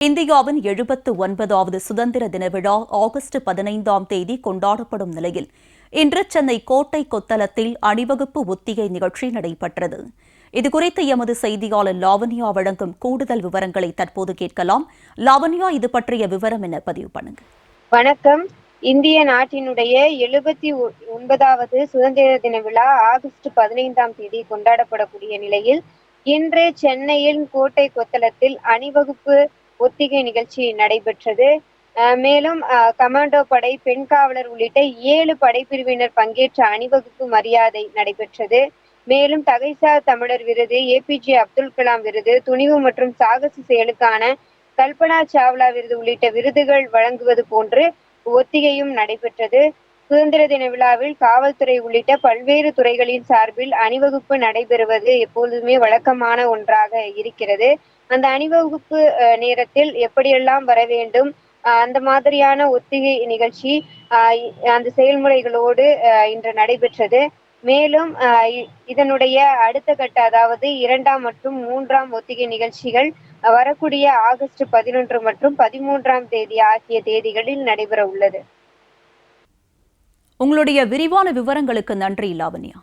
இந்தியாவின் எழுபத்து ஒன்பதாவது சுதந்திர தின விழா ஆகஸ்ட் பதினைந்தாம் தேதி கொண்டாடப்படும் நிலையில் இன்று சென்னை கோட்டை கொத்தளத்தில் அணிவகுப்பு ஒத்திகை நிகழ்ச்சி நடைபெற்றது. இதுகுறித்து எமது செய்தியாளர் லாவண்யா வழங்கும் கூடுதல் விவரங்களை தற்போது கேட்கலாம். லாவண்யா இது பற்றிய விவரம் என பதிவு பண்ணுங்க. வணக்கம். இந்திய நாட்டினுடைய எழுபத்தி ஒன்பதாவது சுதந்திர தின விழா ஆகஸ்ட் பதினைந்தாம் தேதி கொண்டாடப்படக்கூடிய நிலையில் இன்று சென்னையின் கோட்டை கொத்தளத்தில் அணிவகுப்பு ஒத்திகை நிகழ்ச்சி நடைபெற்றது. மேலும் கமாண்டோ படை பெண் காவலர் உள்ளிட்ட ஏழு படைப்பிரிவினர் பங்கேற்ற அணிவகுப்பு மரியாதை நடைபெற்றது. மேலும் தகைசார் தமிழர் விருது ஏபிஜே அப்துல் கலாம் விருது துணிவு மற்றும் சாகச செயலுக்கான கல்பனா சாவ்லா விருது உள்ளிட்ட விருதுகள் வழங்குவது போன்று ஒத்திகையும் நடைபெற்றது. சுதந்திர தின விழாவில் காவல்துறை உள்ளிட்ட பல்வேறு துறைகளின் சார்பில் அணிவகுப்பு நடைபெறுவது எப்பொழுதுமே வழக்கமான ஒன்றாக இருக்கிறது. அந்த அணிவகுப்பு நேரத்தில் எப்படியெல்லாம் வர வேண்டும்? அந்த மாதிரியான ஒத்திகை நிகழ்ச்சி அந்த செயல்முறைகளோடு இன்று நடைபெற்றது. மேலும் இதனுடைய அடுத்த கட்ட அதாவது இரண்டாம் மற்றும் மூன்றாம் ஒத்திகை நிகழ்ச்சிகள் வரக்கூடிய ஆகஸ்ட் பதினொன்று மற்றும் பதிமூன்றாம் தேதி ஆகிய தேதிகளில் நடைபெற உள்ளது உங்களுடைய விரிவான விவரங்களுக்கு நன்றி லாவண்யா.